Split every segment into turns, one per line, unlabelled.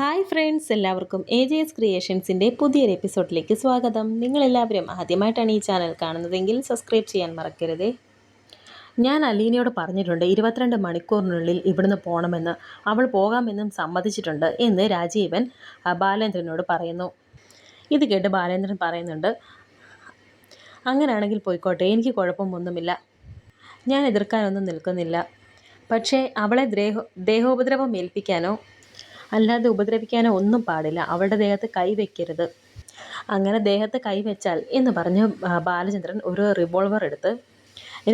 Hi friends എല്ലാവർക്കും A J S ക്രിയേഷൻസിന്റെ പുതിയൊരു എപ്പിസോഡിലേക്ക് സ്വാഗതം. നിങ്ങളെല്ലാവരും ആദ്യമായിട്ടാണ് ഈ ചാനൽ കാണുന്നതെങ്കിൽ സബ്സ്ക്രൈബ് ചെയ്യാൻ മറക്കരുത്. ഞാൻ അലീനയോട് പറഞ്ഞിട്ടുണ്ട് ഇരുപത്തിരണ്ട് മണിക്കൂറിനുള്ളിൽ ഇവിടുന്ന് പോകണമെന്ന് അവൾ പോകാമെന്നും സമ്മതിച്ചിട്ടുണ്ട് എന്ന് രാജീവൻ ബാലേന്ദ്രനോട് പറയുന്നു. ഇത് കേട്ട് ബാലേന്ദ്രൻ പറയുന്നുണ്ട് അങ്ങനെയാണെങ്കിൽ പോയിക്കോട്ടെ എനിക്ക് കുഴപ്പമൊന്നുമില്ല. ഞാൻ എതിർക്കാനൊന്നും നിൽക്കുന്നില്ല. പക്ഷേ അവളെ ദേഹോ ദേഹോപദ്രവം ഏൽപ്പിക്കാനോ അല്ലാതെ ഉപദ്രവിക്കാനോ ഒന്നും പാടില്ല. അവളുടെ ദേഹത്ത് കൈവയ്ക്കരുത് അങ്ങനെ ദേഹത്ത് കൈവച്ചാൽ എന്ന് പറഞ്ഞ് ബാലചന്ദ്രൻ ഒരു റിവോൾവർ എടുത്ത്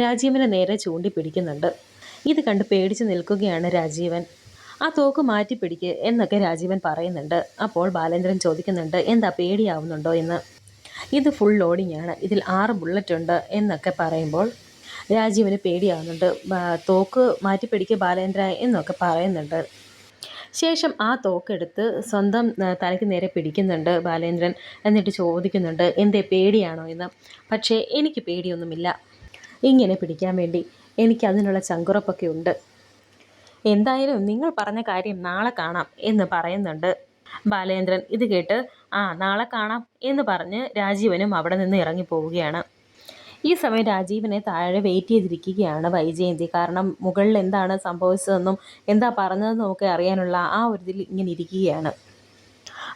രാജീവനെ നേരെ ചൂണ്ടി പിടിക്കുന്നുണ്ട് ഇത് കണ്ട് പേടിച്ച് നിൽക്കുകയാണ് രാജീവൻ. ആ തോക്ക് മാറ്റി പിടിക്ക് എന്നൊക്കെ രാജീവൻ പറയുന്നുണ്ട്. അപ്പോൾ ബാലേന്ദ്രൻ ചോദിക്കുന്നുണ്ട് എന്താ പേടിയാവുന്നുണ്ടോ എന്ന്? ഇത് ഫുൾ ലോഡിംഗ് ആണ്. ഇതിൽ ആറ് ബുള്ളറ്റ് ഉണ്ട് എന്നൊക്കെ പറയുമ്പോൾ രാജീവന് പേടിയാവുന്നുണ്ട്. തോക്ക് മാറ്റി പിടിക്ക് ബാലേന്ദ്ര എന്നൊക്കെ പറയുന്നുണ്ട്. ശേഷം ആ തോക്കെടുത്ത് സ്വന്തം തലയ്ക്ക് നേരെ പിടിക്കുന്നുണ്ട് ബാലേന്ദ്രൻ എന്നിട്ട് ചോദിക്കുന്നുണ്ട് എന്തേ പേടിയാണോ എന്ന് പക്ഷേ എനിക്ക് പേടിയൊന്നുമില്ല. ഇങ്ങനെ പിടിക്കാൻ വേണ്ടി എനിക്ക് അതിനുള്ള ചങ്കുറപ്പൊക്കെ ഉണ്ട്. എന്തായാലും നിങ്ങൾ പറഞ്ഞ കാര്യം നാളെ കാണാം എന്ന് പറയുന്നുണ്ട് ബാലേന്ദ്രൻ. ഇത് കേട്ട് ആ നാളെ കാണാം എന്ന് പറഞ്ഞ് രാജീവനും അവിടെ നിന്ന് ഇറങ്ങി പോവുകയാണ് ഈ സമയം രാജീവിനെ താഴെ വെയിറ്റ് ചെയ്തിരിക്കുകയാണ് വൈജയന്തി. കാരണം മുകളിൽ എന്താണ് സംഭവിച്ചതെന്നും എന്താ പറഞ്ഞതെന്നും ഒക്കെ അറിയാനുള്ള ആ ഒരു ഇതിൽ ഇങ്ങനെ ഇരിക്കുകയാണ്.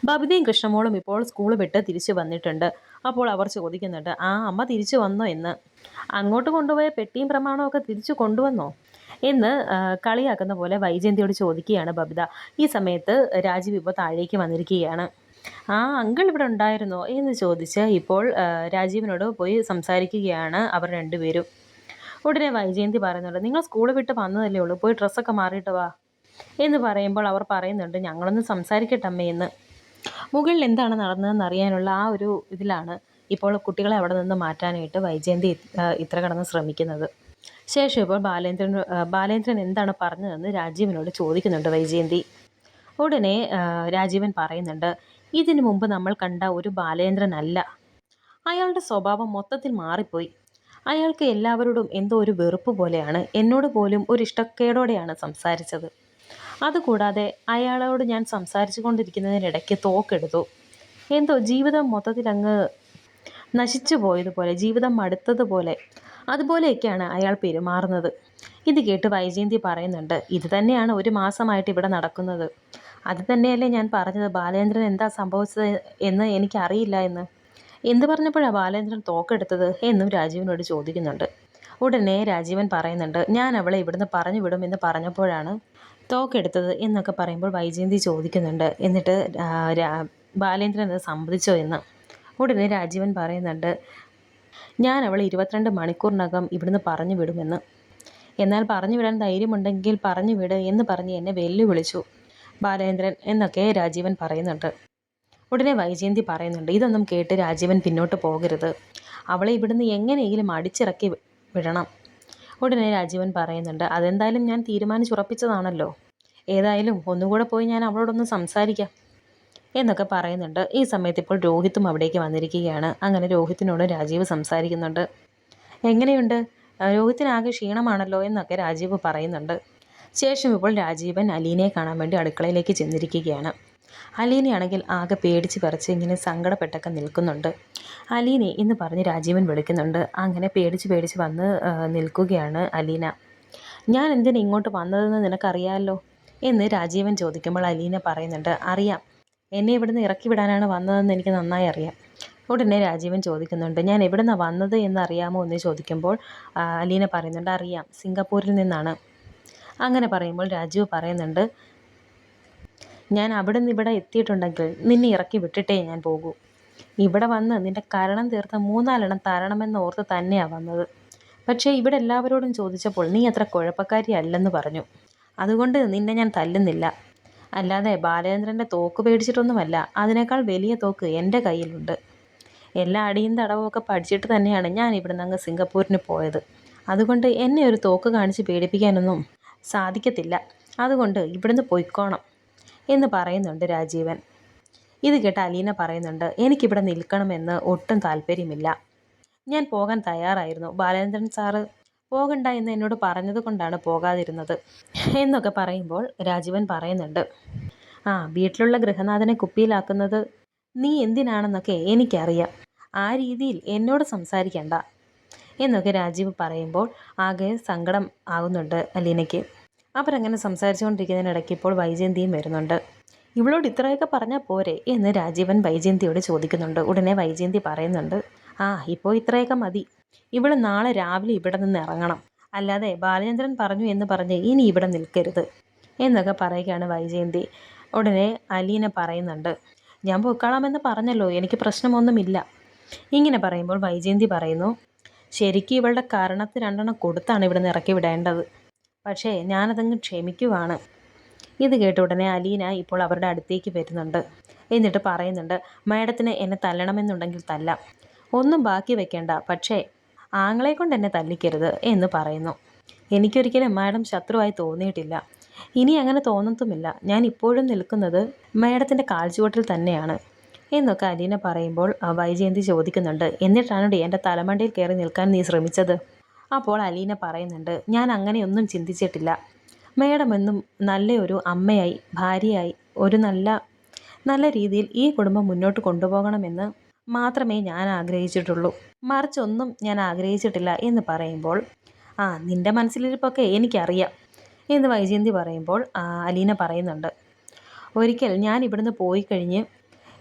ബബിതയും കൃഷ്ണമോളും ഇപ്പോൾ സ്കൂൾ വിട്ട് തിരിച്ചു വന്നിട്ടുണ്ട്. അപ്പോൾ അവർ ചോദിക്കുന്നുണ്ട് ആ അമ്മ തിരിച്ചു വന്നോ എന്ന്? അങ്ങോട്ട് കൊണ്ടുപോയ പെട്ടിയും പ്രമാണവും ഒക്കെ തിരിച്ചു കൊണ്ടുവന്നോ? എന്ന് കളിയാക്കുന്ന പോലെ വൈജയന്തിയോട് ചോദിക്കുകയാണ് ബബിത. ഈ സമയത്ത് രാജീവ് ഇപ്പോൾ താഴേക്ക് വന്നിരിക്കുകയാണ്. ആ അങ്കിൾ ഇവിടെ ഉണ്ടായിരുന്നോ? എന്ന് ചോദിച്ച് ഇപ്പോൾ രാജീവിനോട് പോയി സംസാരിക്കുകയാണ് അവർ രണ്ടുപേരും. ഉടനെ വൈജയന്തി പറയുന്നുണ്ട് നിങ്ങൾ സ്കൂൾ വിട്ട് വന്നതല്ലേ ഉള്ളൂ പോയി ഡ്രസ്സൊക്കെ മാറിയിട്ട് വാ എന്ന് പറയുമ്പോൾ അവർ പറയുന്നുണ്ട് ഞങ്ങളൊന്ന് സംസാരിക്കട്ടെ അമ്മയെന്ന് മുകളിൽ എന്താണ് നടന്നതെന്ന് അറിയാനുള്ള ആ ഒരു ഇതിലാണ് ഇപ്പോൾ കുട്ടികളെ അവിടെ നിന്ന് മാറ്റാനായിട്ട് വൈജയന്തി ഇത്ര കടന്ന് ശ്രമിക്കുന്നത്. ശേഷം ഇപ്പോൾ ബാലേന്ദ്രൻ ബാലേന്ദ്രൻ എന്താണ് പറഞ്ഞതെന്ന് രാജീവിനോട് ചോദിക്കുന്നുണ്ട് വൈജയന്തി. ഉടനെ രാജീവൻ പറയുന്നുണ്ട് ഇതിനു മുമ്പ് നമ്മൾ കണ്ട ഒരു ബാലേന്ദ്രനല്ല. അയാളുടെ സ്വഭാവം മൊത്തത്തിൽ മാറിപ്പോയി. അയാൾക്ക് എല്ലാവരോടും എന്തോ ഒരു വെറുപ്പ് പോലെയാണ്. എന്നോട് പോലും ഒരു ഇഷ്ടക്കേടോടെയാണ് സംസാരിച്ചത്. അതുകൂടാതെ അയാളോട് ഞാൻ സംസാരിച്ചു കൊണ്ടിരിക്കുന്നതിനിടയ്ക്ക് തോക്കെടുത്തു. എന്തോ ജീവിതം മൊത്തത്തിൽ അങ്ങ് നശിച്ചു പോയതുപോലെ ജീവിതം മടുത്തതുപോലെ അതുപോലെയൊക്കെയാണ് അയാൾ പെരുമാറുന്നത്. ഇത് കേട്ട് വൈജയന്തി പറയുന്നുണ്ട് ഇത് തന്നെയാണ് ഒരു മാസമായിട്ട് ഇവിടെ നടക്കുന്നത്. അത് തന്നെയല്ലേ ഞാൻ പറഞ്ഞത്. ബാലേന്ദ്രൻ എന്താ സംഭവിച്ചത് എന്ന് എനിക്കറിയില്ല എന്ന്. എന്ത് പറഞ്ഞപ്പോഴാണ് ബാലേന്ദ്രൻ തോക്കെടുത്തത് എന്നും രാജീവനോട് ചോദിക്കുന്നുണ്ട്. ഉടനെ രാജീവൻ പറയുന്നുണ്ട് ഞാൻ അവളെ ഇവിടുന്ന് പറഞ്ഞു വിടും എന്ന് പറഞ്ഞപ്പോഴാണ് തോക്കെടുത്തത് എന്നൊക്കെ പറയുമ്പോൾ വൈജയന്തി ചോദിക്കുന്നുണ്ട്. എന്നിട്ട് ബാലേന്ദ്രൻ അത് സമ്മതിച്ചോ എന്ന്. ഉടനെ രാജീവൻ പറയുന്നുണ്ട് ഞാൻ അവളെ ഇരുപത്തിരണ്ട് മണിക്കൂറിനകം ഇവിടുന്ന് പറഞ്ഞു വിടുമെന്ന്. എന്നാൽ പറഞ്ഞു വിടാൻ ധൈര്യമുണ്ടെങ്കിൽ പറഞ്ഞു വിട് എന്ന് പറഞ്ഞ് എന്നെ വെല്ലുവിളിച്ചു. ബാലേന്ദ്രൻ എന്നൊക്കെ രാജീവൻ പറയുന്നുണ്ട്. ഉടനെ വൈജയന്തി പറയുന്നുണ്ട് ഇതൊന്നും കേട്ട് രാജീവൻ പിന്നോട്ട് പോകരുത്. അവളെ ഇവിടുന്ന് എങ്ങനെയെങ്കിലും അടിച്ചിറക്കി വിടണം. ഉടനെ രാജീവൻ പറയുന്നുണ്ട് അതെന്തായാലും ഞാൻ തീരുമാനിച്ചുറപ്പിച്ചതാണല്ലോ. ഏതായാലും ഒന്നുകൂടെ പോയി ഞാൻ അവളോടൊന്ന് സംസാരിക്കാം. എന്നൊക്കെ പറയുന്നുണ്ട്. ഈ സമയത്ത് ഇപ്പോൾ രോഹിത്തും അവിടേക്ക് വന്നിരിക്കുകയാണ്. അങ്ങനെ രോഹിത്തിനോട് രാജീവ് സംസാരിക്കുന്നുണ്ട്. എങ്ങനെയുണ്ട്? രോഹിത്തിനാകെ ക്ഷീണമാണല്ലോ? എന്നൊക്കെ രാജീവ് പറയുന്നുണ്ട്. ശേഷം ഇപ്പോൾ രാജീവൻ അലീനയെ കാണാൻ വേണ്ടി അടുക്കളയിലേക്ക് ചെന്നിരിക്കുകയാണ്. അലീനയാണെങ്കിൽ ആകെ പേടിച്ച് പറിച്ച് ഇങ്ങനെ സങ്കടപ്പെട്ടൊക്കെ നിൽക്കുന്നുണ്ട്. അലീനെ എന്ന് പറഞ്ഞ് രാജീവൻ വിളിക്കുന്നുണ്ട്. അങ്ങനെ പേടിച്ച് പേടിച്ച് വന്ന് നിൽക്കുകയാണ് അലീന. ഞാൻ എന്തിനാ ഇങ്ങോട്ട് വന്നതെന്ന് നിനക്കറിയാമല്ലോ എന്ന് രാജീവൻ ചോദിക്കുമ്പോൾ അലീന പറയുന്നുണ്ട്. അറിയാം. എന്നെ ഇവിടുന്ന് ഇറക്കി വിടാനാണ് വന്നതെന്ന് എനിക്ക് നന്നായി അറിയാം. ഉടനെ രാജീവൻ ചോദിക്കുന്നുണ്ട്. ഞാൻ എവിടെ നിന്നാണ് വന്നത് എന്ന് അറിയാമോ? എന്ന് ചോദിക്കുമ്പോൾ അലീന പറയുന്നുണ്ട്. അറിയാം. സിംഗപ്പൂരിൽ നിന്നാണ്. അങ്ങനെ പറയുമ്പോൾ രാജീവ് പറയുന്നുണ്ട് ഞാൻ അവിടെ നിന്ന് ഇവിടെ എത്തിയിട്ടുണ്ടെങ്കിൽ നിന്നെ ഇറക്കി വിട്ടിട്ടേ ഞാൻ പോകൂ. ഇവിടെ വന്ന് നിന്റെ കരണം തീർത്ത മൂന്നാലെണ്ണം തരണമെന്ന് ഓർത്ത് തന്നെയാണ് വന്നത്. പക്ഷേ ഇവിടെ എല്ലാവരോടും ചോദിച്ചപ്പോൾ നീ അത്ര കുഴപ്പക്കാരി അല്ലെന്ന് പറഞ്ഞു. അതുകൊണ്ട് നിന്നെ ഞാൻ തല്ലുന്നില്ല. അല്ലാതെ ബാലചന്ദ്രന്റെ തോക്ക് പേടിച്ചിട്ടൊന്നുമല്ല അതിനേക്കാൾ വലിയ തോക്ക് എന്റെ കയ്യിലുണ്ട്. എല്ലാ അടിയും തടവുമൊക്കെ പഠിച്ചിട്ട് തന്നെയാണ് ഞാൻ ഇവിടുന്ന് അങ്ങ് സിംഗപ്പൂരിന് പോയത്. അതുകൊണ്ട് എന്നെ ഒരു തോക്ക് കാണിച്ച് പേടിപ്പിക്കാനൊന്നും സാധിക്കത്തില്ല. അതുകൊണ്ട് ഇവിടുന്ന് പൊയ്ക്കോണം എന്ന് പറയുന്നുണ്ട് രാജീവൻ. ഇത് കേട്ട അലീന പറയുന്നുണ്ട് എനിക്കിവിടെ നിൽക്കണമെന്ന് ഒട്ടും താല്പര്യമില്ല. ഞാൻ പോകാൻ തയ്യാറായിരുന്നു. ബാലേന്ദ്രൻ സാറ് പോകണ്ട എന്ന് എന്നോട് പറഞ്ഞത് കൊണ്ടാണ് പോകാതിരുന്നത് എന്നൊക്കെ പറയുമ്പോൾ രാജീവൻ പറയുന്നുണ്ട് ആ വീട്ടിലുള്ള ഗൃഹനാഥനെ കുപ്പിയിലാക്കുന്നത് നീ എന്തിനാണെന്നൊക്കെ എനിക്കറിയാം. ആ രീതിയിൽ എന്നോട് സംസാരിക്കണ്ട. എന്നൊക്കെ രാജീവ് പറയുമ്പോൾ ആകെ സങ്കടം ആകുന്നുണ്ട് അലീനയ്ക്ക്. അവരങ്ങനെ സംസാരിച്ചുകൊണ്ടിരിക്കുന്നതിനിടയ്ക്ക് ഇപ്പോൾ വൈജയന്തിയും വരുന്നുണ്ട്. ഇവളോട് ഇത്രയൊക്കെ പറഞ്ഞാൽ പോരെ? എന്ന് രാജീവൻ വൈജയന്തിയോട് ചോദിക്കുന്നുണ്ട്. ഉടനെ വൈജയന്തി പറയുന്നുണ്ട് ആ ഇപ്പോൾ ഇത്രയൊക്കെ മതി. ഇവൾ നാളെ രാവിലെ ഇവിടെ നിന്ന് ഇറങ്ങണം. അല്ലാതെ ബാലചന്ദ്രൻ പറഞ്ഞു എന്ന് പറഞ്ഞ് ഇനി ഇവിടെ നിൽക്കരുത്. എന്നൊക്കെ പറയുകയാണ് വൈജയന്തി. ഉടനെ അലീന പറയുന്നുണ്ട് ഞാൻ പൊയ്ക്കളാമെന്ന് പറഞ്ഞല്ലോ എനിക്ക് പ്രശ്നമൊന്നുമില്ല. ഇങ്ങനെ പറയുമ്പോൾ വൈജയന്തി പറയുന്നു ശരിക്കും ഇവളുടെ കാരണത്തിൽ രണ്ടെണ്ണം കൊടുത്താണ് ഇവിടുന്ന് ഇറക്കി വിടേണ്ടത്. പക്ഷേ ഞാനതങ്ങ് ക്ഷമിക്കുവാണ്. ഇത് കേട്ട ഉടനെ അലീന ഇപ്പോൾ അവരുടെ അടുത്തേക്ക് വരുന്നുണ്ട്. എന്നിട്ട് പറയുന്നുണ്ട് മാഡത്തിന് എന്നെ തല്ലണമെന്നുണ്ടെങ്കിൽ തല്ലാം. ഒന്നും ബാക്കി വെക്കേണ്ട. പക്ഷേ ആങ്ങളെ കൊണ്ട് എന്നെ തല്ലിക്കരുത് എന്ന് പറയുന്നു. എനിക്കൊരിക്കലും മാഡം ശത്രുവായി തോന്നിയിട്ടില്ല. ഇനി അങ്ങനെ തോന്നത്തുമില്ല. ഞാൻ ഇപ്പോഴും നിൽക്കുന്നത് മാഡത്തിന്റെ കാൽച്ചുവട്ടിൽ തന്നെയാണ്. എന്നൊക്കെ അലീന പറയുമ്പോൾ വൈജയന്തി ചോദിക്കുന്നുണ്ട്? എന്നിട്ടാണ് എന്റെ തലമണ്ടയിൽ കയറി നിൽക്കാൻ നീ ശ്രമിച്ചത്. അപ്പോൾ അലീന പറയുന്നുണ്ട് ഞാൻ അങ്ങനെയൊന്നും ചിന്തിച്ചിട്ടില്ല. മേഡം എന്നും നല്ലൊരു അമ്മയായി ഭാര്യയായി ഒരു നല്ല നല്ല രീതിയിൽ ഈ കുടുംബം മുന്നോട്ട് കൊണ്ടുപോകണമെന്ന് മാത്രമേ ഞാൻ ആഗ്രഹിച്ചിട്ടുള്ളൂ. മറിച്ചൊന്നും ഞാൻ ആഗ്രഹിച്ചിട്ടില്ല എന്ന് പറയുമ്പോൾ ആ നിന്റെ മനസ്സിലിരിപ്പൊക്കെ എനിക്കറിയാം എന്ന് വൈജയന്തി പറയുമ്പോൾ അലീന പറയുന്നുണ്ട് ഒരിക്കൽ ഞാൻ ഇവിടുന്ന് പോയി കഴിഞ്ഞ്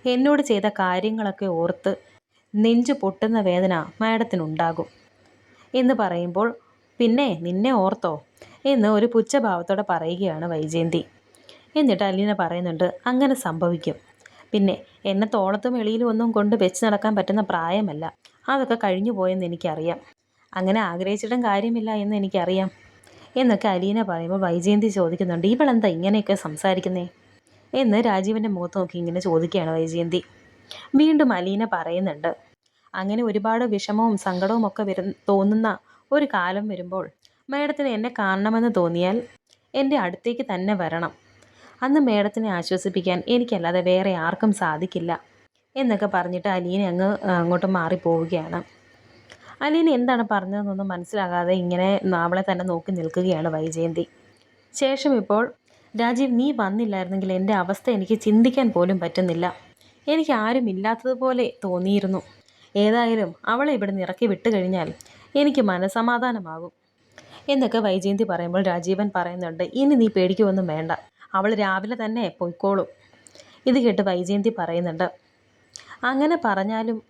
എന്നോട് ചെയ്ത കാര്യങ്ങളൊക്കെ ഓർത്ത് നെഞ്ചു പൊട്ടുന്ന വേദന മാഡത്തിനുണ്ടാകും. എന്ന് പറയുമ്പോൾ പിന്നെ നിന്നെ ഓർത്തോ? എന്ന് ഒരു പുച്ഛഭാവത്തോടെ പറയുകയാണ് വൈജയന്തി. എന്നിട്ട് അലീന പറയുന്നുണ്ട് അങ്ങനെ സംഭവിക്കും. പിന്നെ എന്നെ തോളത്തും എളിയിലും ഒന്നും കൊണ്ട് വെച്ച് നടക്കാൻ പറ്റുന്ന പ്രായമല്ല. അതൊക്കെ കഴിഞ്ഞു പോയെന്ന് എനിക്കറിയാം. അങ്ങനെ ആഗ്രഹിച്ചിട്ടും കാര്യമില്ല എന്ന് എനിക്കറിയാം. എന്നൊക്കെ അലീന പറയുമ്പോൾ വൈജയന്തി ചോദിക്കുന്നുണ്ട് ഇവളെന്താ ഇങ്ങനെയൊക്കെ സംസാരിക്കുന്നേ? എന്ന് രാജീവിന്റെ മുഖത്ത് നോക്കി ഇങ്ങനെ ചോദിക്കുകയാണ് വൈജയന്തി. വീണ്ടും അലീന പറയുന്നുണ്ട്. അങ്ങനെ ഒരുപാട് വിഷമവും സങ്കടവും ഒക്കെ വരു തോന്നുന്ന ഒരു കാലം വരുമ്പോൾ മേഡത്തിന് എന്നെ കാണണമെന്ന് തോന്നിയാൽ എന്റെ അടുത്തേക്ക് തന്നെ വരണം. അന്ന് മേഡത്തിനെ ആശ്വസിപ്പിക്കാൻ എനിക്കല്ലാതെ വേറെ ആർക്കും സാധിക്കില്ല എന്നൊക്കെ പറഞ്ഞിട്ട് അലീന അങ്ങ് അങ്ങോട്ട് മാറിപ്പോവുകയാണ്. അലീന എന്താണ് പറഞ്ഞതെന്നൊന്നും മനസ്സിലാകാതെ ഇങ്ങനെ നാവളെ തന്നെ നോക്കി നിൽക്കുകയാണ് വൈജയന്തി. ശേഷം ഇപ്പോൾ രാജീവ് നീ വന്നില്ലായിരുന്നെങ്കിൽ എന്റെ അവസ്ഥ എനിക്ക് ചിന്തിക്കാൻ പോലും പറ്റുന്നില്ല. എനിക്ക് ആരും ഇല്ലാത്തതുപോലെ തോന്നിയിരുന്നു. ഏതായാലും അവളെ ഇവിടെ നിന്ന് ഇറക്കി വിട്ടു കഴിഞ്ഞാൽ എനിക്ക് മനസമാധാനമാകും എന്നൊക്കെ വൈജയന്തി പറയുമ്പോൾ രാജീവൻ പറയുന്നുണ്ട് ഇനി നീ പേടിക്കുമൊന്നും വേണ്ട. അവൾ രാവിലെ തന്നെ പൊയ്ക്കോളും. ഇത് കേട്ട് വൈജയന്തി പറയുന്നുണ്ട് അങ്ങനെ പറഞ്ഞാലും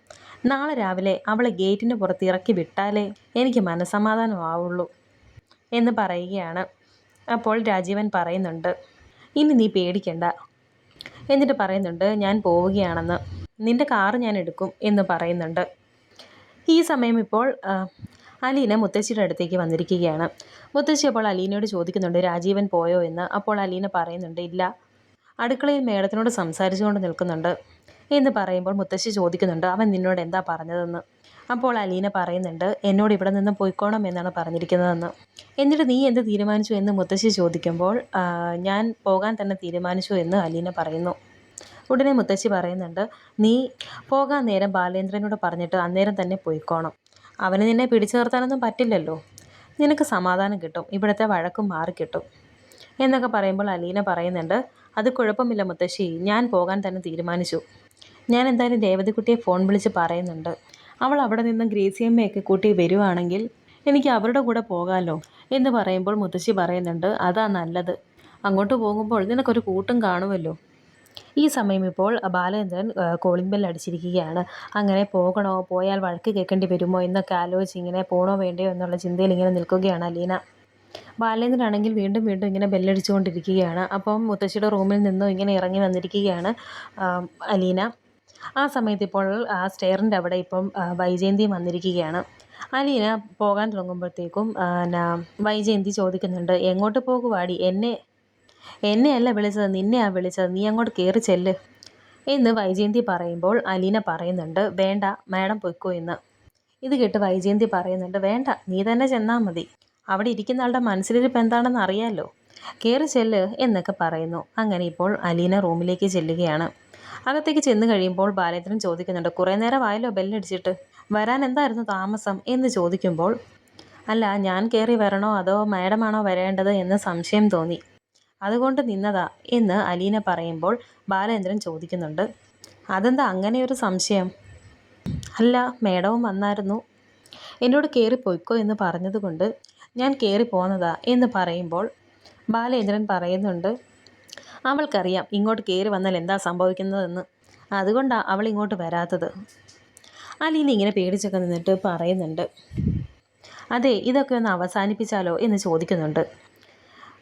നാളെ രാവിലെ അവളെ ഗേറ്റിന് പുറത്ത് ഇറക്കി വിട്ടാലേ എനിക്ക് മനസമാധാനമാവുള്ളൂ എന്ന് പറയുകയാണ്. അപ്പോൾ രാജീവൻ പറയുന്നുണ്ട് ഇനി നീ പേടിക്കണ്ട. എന്നിട്ട് പറയുന്നുണ്ട് ഞാൻ പോവുകയാണെന്ന്. നിന്റെ കാറ് ഞാൻ എടുക്കും എന്ന് പറയുന്നുണ്ട്. ഈ സമയം ഇപ്പോൾ അലീന മുത്തശ്ശിയുടെ അടുത്തേക്ക് വന്നിരിക്കുകയാണ്. മുത്തശ്ശി അപ്പോൾ അലീനയോട് ചോദിക്കുന്നുണ്ട് രാജീവൻ പോയോ എന്ന്? അപ്പോൾ അലീന പറയുന്നുണ്ട് ഇല്ല. അടുക്കളയിൽ മേഡത്തിനോട് സംസാരിച്ചുകൊണ്ട് നിൽക്കുന്നുണ്ട് എന്ന് പറയുമ്പോൾ മുത്തശ്ശി ചോദിക്കുന്നുണ്ട് അവൻ നിന്നോട് എന്താ പറഞ്ഞതെന്ന്? അപ്പോൾ അലീന പറയുന്നുണ്ട് എന്നോട് ഇവിടെ നിന്ന് പോയിക്കോണം എന്നാണ് പറഞ്ഞിരിക്കുന്നതെന്ന്. എന്നിട്ട് നീ എന്ത് തീരുമാനിച്ചു എന്ന് മുത്തശ്ശി ചോദിക്കുമ്പോൾ ഞാൻ പോകാൻ തന്നെ തീരുമാനിച്ചു എന്ന് അലീന പറയുന്നു. ഉടനെ മുത്തശ്ശി പറയുന്നുണ്ട് നീ പോകാൻ നേരം ബാലേന്ദ്രനോട് പറഞ്ഞിട്ട് അന്നേരം തന്നെ പോയിക്കോണം. അവന് നിന്നെ പിടിച്ചു നിർത്താനൊന്നും പറ്റില്ലല്ലോ. നിനക്ക് സമാധാനം കിട്ടും ഇവിടുത്തെ വഴക്കും മാറിക്കിട്ടും എന്നൊക്കെ പറയുമ്പോൾ അലീന പറയുന്നുണ്ട് അത് കുഴപ്പമില്ല മുത്തശ്ശി ഞാൻ പോകാൻ തന്നെ തീരുമാനിച്ചു. ഞാൻ എന്തായാലും രേവതിക്കുട്ടിയെ ഫോൺ വിളിച്ച് പറയുന്നുണ്ട്. അവൾ അവിടെ നിന്ന് ഗ്രേസിയമ്മയൊക്കെ കൂട്ടി വരുവാണെങ്കിൽ എനിക്ക് അവരുടെ കൂടെ പോകാമല്ലോ എന്ന് പറയുമ്പോൾ മുത്തശ്ശി പറയുന്നുണ്ട് അതാ നല്ലത്. അങ്ങോട്ട് പോകുമ്പോൾ നിനക്കൊരു കൂട്ടും കാണുമല്ലോ. ഈ സമയം ഇപ്പോൾ ബാലചന്ദ്രൻ കോളിംഗ് ബെൽ അടിച്ചിരിക്കുകയാണ്. അങ്ങനെ പോകണോ? പോയാൽ വഴക്ക് കേൾക്കേണ്ടി വരുമോ? എന്നൊക്കെ ആലോചിച്ച് ഇങ്ങനെ പോകണോ വേണ്ടയോ എന്നുള്ള ചിന്തയിൽ ഇങ്ങനെ നിൽക്കുകയാണ് അലീന. ബാലേന്ദ്രനാണെങ്കിൽ വീണ്ടും വീണ്ടും ഇങ്ങനെ ബെല്ലടിച്ചുകൊണ്ടിരിക്കുകയാണ് അപ്പം മുത്തശ്ശിയുടെ റൂമിൽ നിന്നും ഇങ്ങനെ ഇറങ്ങി വന്നിരിക്കുകയാണ് അലീന. ആ സമയത്ത് ഇപ്പോൾ ആ സ്റ്റെയറിന്റെ അവിടെ ഇപ്പം വൈജയന്തി വന്നിരിക്കുകയാണ്. അലീന പോകാൻ തുടങ്ങുമ്പോഴത്തേക്കും എന്നാ വൈജയന്തി ചോദിക്കുന്നുണ്ട് എങ്ങോട്ട് പോകുവാടി? എന്നെ എന്നെയല്ല വിളിച്ചത് നിന്നെയാണ് വിളിച്ചത് നീ അങ്ങോട്ട് കയറി ചെല്ല്. എന്ന് വൈജയന്തി പറയുമ്പോൾ അലീന പറയുന്നുണ്ട് വേണ്ട മാഡം പൊയ്ക്കോ എന്ന് ഇത് കേട്ട് വൈജയന്തി പറയുന്നുണ്ട് വേണ്ട നീ തന്നെ ചെന്നാൽ മതി. അവിടെ ഇരിക്കുന്ന ആളുടെ മനസ്സിലിരിപ്പ് എന്താണെന്ന് അറിയാമല്ലോ കയറി ചെല്ല് എന്നൊക്കെ പറയുന്നു. അങ്ങനെ ഇപ്പോൾ അലീന റൂമിലേക്ക് ചെല്ലുകയാണ്. അകത്തേക്ക് ചെന്ന് കഴിയുമ്പോൾ ബാലേന്ദ്രൻ ചോദിക്കുന്നുണ്ട് കുറേ നേരമായല്ലോ ബെല്ലടിച്ചിട്ട്? വരാൻ എന്തായിരുന്നു താമസം? എന്ന് ചോദിക്കുമ്പോൾ അല്ല ഞാൻ കയറി വരണോ അതോ മാഡമാണോ വരേണ്ടത് എന്ന് സംശയം തോന്നി. അതുകൊണ്ട് നിന്നതാ എന്ന് അലീന പറയുമ്പോൾ ബാലേന്ദ്രൻ ചോദിക്കുന്നുണ്ട് അതെന്താ അങ്ങനെ ഒരു സംശയം? അല്ല മേഡവും വന്നായിരുന്നു. എന്നോട് കയറിപ്പോയിക്കോ എന്ന് പറഞ്ഞതുകൊണ്ട് ഞാൻ കയറി പോന്നതാ എന്ന് പറയുമ്പോൾ ബാലേന്ദ്രൻ പറയുന്നുണ്ട് അവൾക്കറിയാം ഇങ്ങോട്ട് കയറി വന്നാൽ എന്താ സംഭവിക്കുന്നതെന്ന്. അതുകൊണ്ടാണ് അവൾ ഇങ്ങോട്ട് വരാത്തത്. അലീന ഇങ്ങനെ പേടിച്ചൊക്കെ നിന്നിട്ട് പറയുന്നുണ്ട്. അതെ ഇതൊക്കെ ഒന്ന് അവസാനിപ്പിച്ചാലോ എന്ന് ചോദിക്കുന്നുണ്ട്.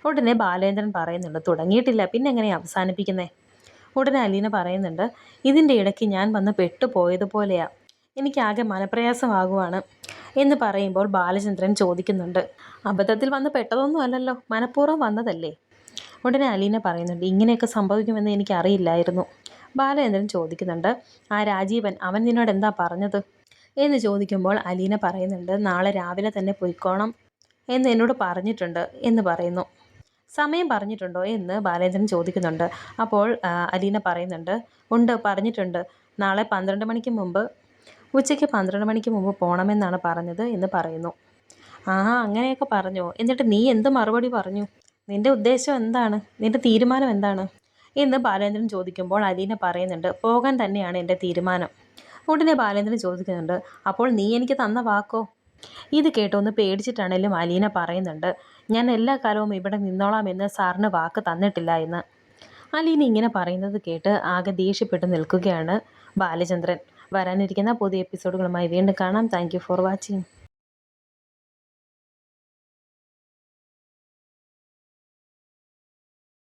ഉടനെ ബാലേന്ദ്രൻ പറയുന്നുണ്ട് തുടങ്ങിയിട്ടില്ല പിന്നെ എങ്ങനെ അവസാനിപ്പിക്കുന്നേ? ഉടനെ അലീന പറയുന്നുണ്ട് ഇതിന്റെ ഇടയ്ക്ക് ഞാൻ വന്ന് പെട്ടുപോയതുപോലെയാ. എനിക്കാകെ മനപ്രയാസമാകുവാണ്. എന്ന് പറയുമ്പോൾ ബാലചന്ദ്രൻ ചോദിക്കുന്നുണ്ട് അബദ്ധത്തിൽ വന്ന് പെട്ടതൊന്നും അല്ലല്ലോ മനഃപൂർവം വന്നതല്ലേ? ഉടനെ അലീന പറയുന്നുണ്ട് ഇങ്ങനെയൊക്കെ സംഭവിക്കുമെന്ന് എനിക്കറിയില്ലായിരുന്നു. ബാലചന്ദ്രൻ ചോദിക്കുന്നുണ്ട് ആ രാജീവൻ അവൻ നിന്നോട് എന്താ പറഞ്ഞത്? എന്ന് ചോദിക്കുമ്പോൾ അലീന പറയുന്നുണ്ട് നാളെ രാവിലെ തന്നെ പൊയ്ക്കോണം എന്ന് എന്നോട് പറഞ്ഞിട്ടുണ്ട് എന്ന് പറയുന്നു. സമയം പറഞ്ഞിട്ടുണ്ടോ? എന്ന് ബാലേന്ദ്രൻ ചോദിക്കുന്നുണ്ട്. അപ്പോൾ അലീന പറയുന്നുണ്ട് ഉണ്ട് പറഞ്ഞിട്ടുണ്ട്. നാളെ പന്ത്രണ്ട് മണിക്ക് മുമ്പ് ഉച്ചയ്ക്ക് പന്ത്രണ്ട് മണിക്ക് മുമ്പ് പോകണമെന്നാണ് പറഞ്ഞത് എന്ന് പറയുന്നു. ആ അങ്ങനെയൊക്കെ പറഞ്ഞോ. എന്നിട്ട് നീ എന്ത് മറുപടി പറഞ്ഞു? നിന്റെ ഉദ്ദേശം എന്താണ്? നിന്റെ തീരുമാനം എന്താണ്? എന്ന് ബാലേന്ദ്രൻ ചോദിക്കുമ്പോൾ അലീന പറയുന്നുണ്ട് പോകാൻ തന്നെയാണ് എന്റെ തീരുമാനം. ഉടനെ ബാലേന്ദ്രൻ ചോദിക്കുന്നുണ്ട് അപ്പോൾ നീ എനിക്ക് തന്ന വാക്കോ? ഇത് കേട്ടൊന്ന് പേടിച്ചിട്ടാണേലും അലീന പറയുന്നുണ്ട് ഞാൻ എല്ലാ കാലവും ഇവിടെ നിന്നോളാം എന്ന് സാറിന് വാക്ക് തന്നിട്ടില്ല എന്ന്. അലീന ഇങ്ങനെ പറയുന്നത് കേട്ട് ആകെ ദേഷ്യപ്പെട്ട് നിൽക്കുകയാണ് ബാലചന്ദ്രൻ. വരാനിരിക്കുന്ന പുതിയ എപ്പിസോഡുകളുമായി വീണ്ടും കാണാം. Thank for watching